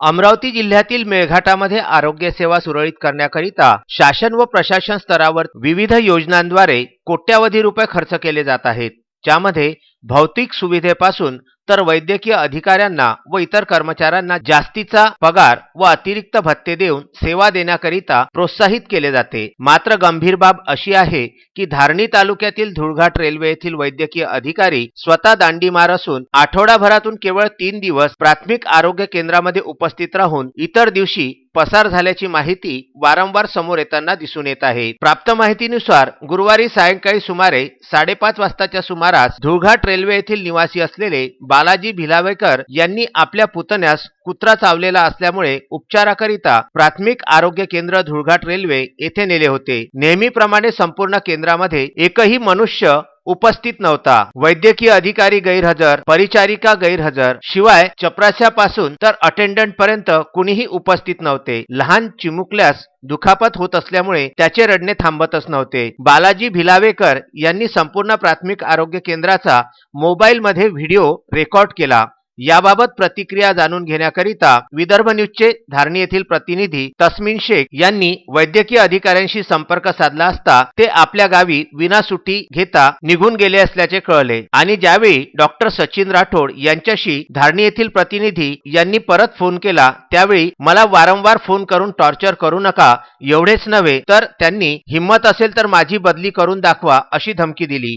अमरावती जिल्ह्यातील मेळघाटामध्ये आरोग्य सेवा सुरळीत करण्याकरिता शासन व प्रशासन स्तरावर विविध योजनांद्वारे कोट्यावधी रुपये खर्च केले जात आहेत. ज्यामध्ये भौतिक सुविधेपासून तर वैद्यकीय अधिकाऱ्यांना व इतर कर्मचाऱ्यांना जास्तीचा पगार व अतिरिक्त भत्ते देऊन सेवा देण्याकरिता प्रोत्साहित केले जाते. मात्र गंभीर बाब अशी आहे की धारणी तालुक्यातील धुळघाट रेल्वे येथील वैद्यकीय अधिकारी स्वतः दांडीमार असून आठवडाभरातून केवळ तीन दिवस प्राथमिक आरोग्य केंद्रामध्ये उपस्थित राहून इतर दिवशी पसार झाल्याची माहिती वारंवार समोर येताना दिसून येत आहे. प्राप्त माहितीनुसार गुरुवारी सायंकाळी सुमारे साडेपाच वाजताच्या सुमारास धुळघाट रेल्वे येथील निवासी असलेले बालाजी भिलावेकर यांनी आपल्या पुतण्यास कुत्रा चावलेला असल्यामुळे उपचाराकरिता प्राथमिक आरोग्य केंद्र धुळघाट रेल्वे येथे नेले होते. नेहमीप्रमाणे संपूर्ण केंद्रामध्ये एकही मनुष्य उपस्थित नव्हता. वैद्यकीय अधिकारी गैरहजर परिचारिका गैरहजर शिवाय चपराशापासून तर अटेंडंट पर्यंत कुणीही उपस्थित नव्हते. लहान चिमुकल्यास दुखापत होत असल्यामुळे त्याचे रडणे थांबतच नव्हते. बालाजी भिलावेकर यांनी संपूर्ण प्राथमिक आरोग्य केंद्राचा मोबाईलमध्ये व्हिडिओ रेकॉर्ड केला. याबाबत प्रतिक्रिया जाणून घेण्याकरिता विदर्भ न्यूजचे धारणी येथील प्रतिनिधी तस्मिन शेख यांनी वैद्यकीय अधिकाऱ्यांशी संपर्क साधला असता ते आपल्या गावी विनासुट्टी घेता निघून गेले असल्याचे कळले. आणि ज्यावेळी डॉक्टर सचिन राठोड यांच्याशी धारणी येथील प्रतिनिधी यांनी परत फोन केला त्यावेळी मला वारंवार फोन करून टॉर्चर करू नका एवढेच नव्हे तर त्यांनी हिंमत असेल तर माझी बदली करून दाखवा अशी धमकी दिली.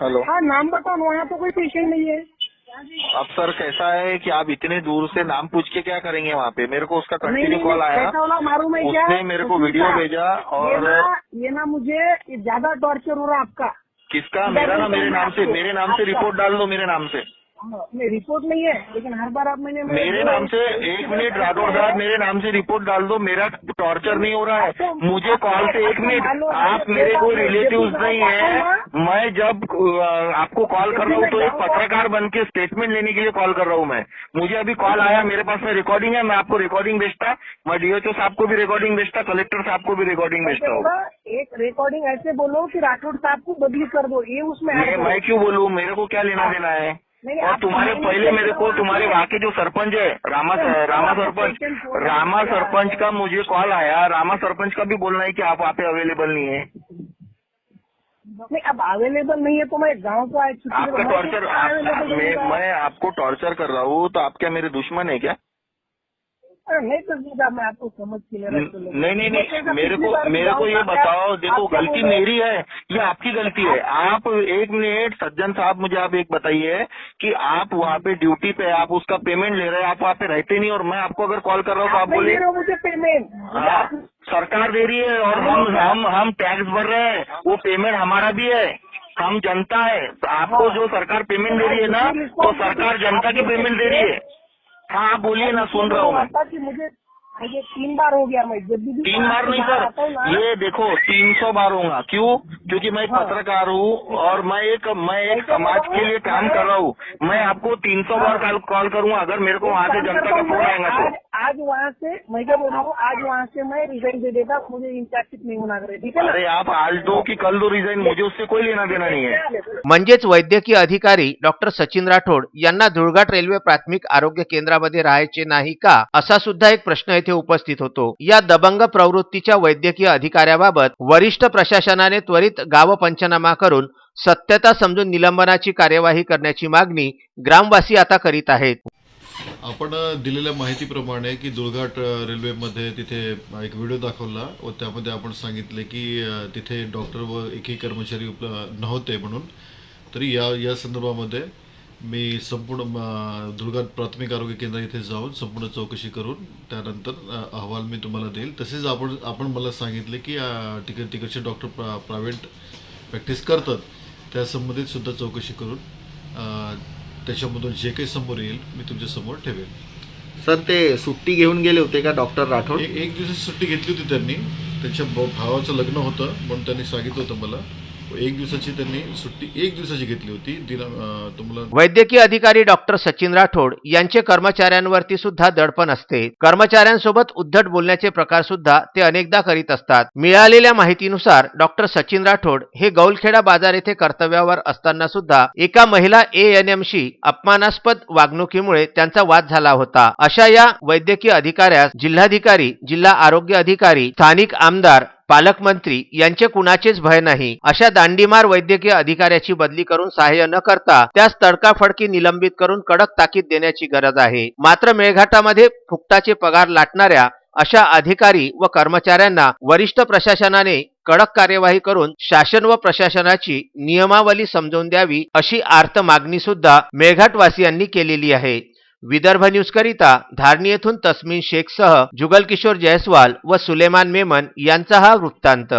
हेलो. हाँ नाम बताओ वहाँ तो कोई पेशेंट नहीं है अब सर कैसा है कि आप इतने दूर से नाम पूछ के क्या करेंगे वहाँ पे? मेरे को उसका कंटिन्यू कॉल आया। उसने मेरे को वीडियो भेजा और ये ना मुझे ज़्यादा टॉर्चर हो रहा है आपका। किसका? मेरा ना मेरे नाम से मेरे नाम से रिपोर्ट डाल दो मेरे नाम से। नहीं रिपोर्ट नहीं है लेकिन हर बार आप मैंने मेरे नाम से एक मिनट राठौर साहब मेरे नाम से रिपोर्ट डाल दो मेरा टॉर्चर नहीं हो रहा है। मुझे कॉल से एक मिनट आप मेरे कोई रिलेटिव नहीं है। मैं जब आपको कॉल कर रहा हूँ तो एक पत्रकार बन के स्टेटमेंट लेने के लिए कॉल कर रहा हूँ मैं। मुझे अभी कॉल आया मेरे पास में रिकॉर्डिंग है मैं आपको रिकॉर्डिंग भेजता। मैं डीएचओ साहब को भी रिकॉर्डिंग भेजता कलेक्टर साहब को भी रिकॉर्डिंग भेजता हूँ। एक रिकॉर्डिंग ऐसे बोलो कि राठौड़ साहब को बदली कर दो ये उसमें मैं क्यों बोलूँ? मेरे को क्या लेना देना है? और तुम्हारे पहले मेरे को तुम्हारे वहाँ के जो सरपंच है रामा रामा सरपंच रामा सरपंच का मुझे कॉल आया रामा सरपंच का भी बोलना है कि आप वहाँ पे अवेलेबल नहीं है। नहीं अब अवेलेबल नहीं है तो मैं गाँव को आए आपका टॉर्चर मैं मैं, आपको टॉर्चर कर रहा हूँ तो आप क्या मेरे दुश्मन है क्या? नहीं दूँगा मैं आपको समझ के नहीं नहीं नहीं मेरे को मेरे को ये बताओ देखो गलती हैं? मेरी है? ये आपकी गलती है। आप एक मिनट सज्जन साहब मुझे आप एक बताइए कि आप वहाँ पे ड्यूटी पे आप उसका पेमेंट ले रहे हैं आप वहाँ पे रहते नहीं और मैं आपको अगर कॉल कर रहा हूँ तो आप आप नहीं बोले दे रहे हो मुझे पेमेंट। हाँ, सरकार दे रही है और हम हम हम टैक्स भर रहे हैं वो पेमेंट हमारा भी है हम जनता है। आपको जो सरकार पेमेंट दे रही है ना तो सरकार जनता की पेमेंट दे रही है। हाँ बोलिए ना सुन रहा हूँ मैं आता कि मुझे मुझे तीन बार हो गया मैं। जब भी तीन बार नहीं सर. ये देखो तीन सौ बार होगा। क्यों? क्योंकि मैं एक हाँ। पत्रकार हूँ और मैं एक मैं एक समाज के लिए काम कर रहा हूँ। मैं आपको तीन सौ बार कॉल कॉल करूंगा अगर मेरे को वहाँ से जनता का हूँ फोन आएगा तो। आज आज वहाँ से मैं क्या बोल रहा हूँ आज वहाँ से मैं रिजाइन दे देता मुझे इंचार्जशिप नहीं होना करे ठीक है ना? अरे आप आज दो कि कल दो रिजाइन मुझे उससे कोई लेना देना नहीं है। म्हणजेच वैद्यकीय अधिकारी डॉक्टर सचिन राठोड यांना धुळघाट रेल्वे प्राथमिक आरोग्य केंद्रामध्ये राहायचे नाही का असा सुद्धा एक प्रश्न येथे उपस्थित होतो. या दबंग प्रवृत्तीच्या वैद्यकीय अधिकाऱ्याबाबत वरिष्ठ प्रशासनाने त्वरित गाव पंचनामा करून सत्यता समजून निलंबनाची कार्यवाही करण्याची मागणी ग्रामवासी आता करीत आहेत. आपण दिलेल्या माहितीप्रमाणे की दुर्घाट रेल्वेमध्ये तिथे एक व्हिडिओ दाखवला व त्यामध्ये आपण सांगितले की तिथे डॉक्टर व एकही कर्मचारी उपलब्ध नव्हते म्हणून. तरी या या संदर्भामध्ये मी संपूर्ण दुर्घाट प्राथमिक आरोग्य केंद्र इथे जाऊन संपूर्ण चौकशी करून त्यानंतर अहवाल मी तुम्हाला देईल. तसेच आपण आपण मला सांगितले की तिकडे तिकडचे डॉक्टर प्रा प्रायव्हेट प्रॅक्टिस करतात. त्या संबंधित सुद्धा चौकशी करून त्याच्यामधून जे काही समोर येईल मी तुमच्यासमोर ठेवेल. सर ते सुट्टी घेऊन गेले होते का डॉक्टर राठोड? एक दिवसाची सुट्टी घेतली होती त्यांनी. त्यांच्या भाव- भावाचं लग्न होतं म्हणून त्यांनी सांगितलं होतं मला. एक दिवसाची त्यांनी सुट्टी एक दिवसाची घेतली होती. तुम्हाला वैद्यकीय अधिकारी डॉक्टर सचिन राठोड यांचे कर्मचाऱ्यांवरती सुद्धा दडपण असते. कर्मचाऱ्यांसोबत उद्धट बोलण्याचे प्रकार सुद्धा ते अनेकदा करीत असतात. मिळालेल्या माहितीनुसार डॉक्टर सचिन राठोड हे गौलखेडा बाजार येथे कर्तव्यावर असताना सुद्धा एका महिला ए एन एम शी अपमानास्पद वागणुकीमुळे त्यांचा वाद झाला होता. अशा या वैद्यकीय अधिकाऱ्यास जिल्हाधिकारी जिल्हा आरोग्य अधिकारी स्थानिक आमदार पालकमंत्री यांचे कुणाचेच भय नाही. अशा दांडीमार वैद्यकीय अधिकाऱ्याची बदली करून सहाय्य न करता त्यास तडकाफडकी निलंबित करून कडक ताकीद देण्याची गरज आहे. मात्र मेळघाटामध्ये फुकटाचे पगार लाटणाऱ्या अशा अधिकारी व कर्मचाऱ्यांना वरिष्ठ प्रशासनाने कडक कार्यवाही करून शासन व प्रशासनाची नियमावली समजून द्यावी अशी आर्त मागणी सुद्धा मेळघाटवासियांनी केलेली आहे. विदर्भ न्यूजकरिता धारणी येथून तस्मिन शेखसह जुगल किशोर जयस्वाल व सुलेमान मेमन यांचा हा वृत्तांत.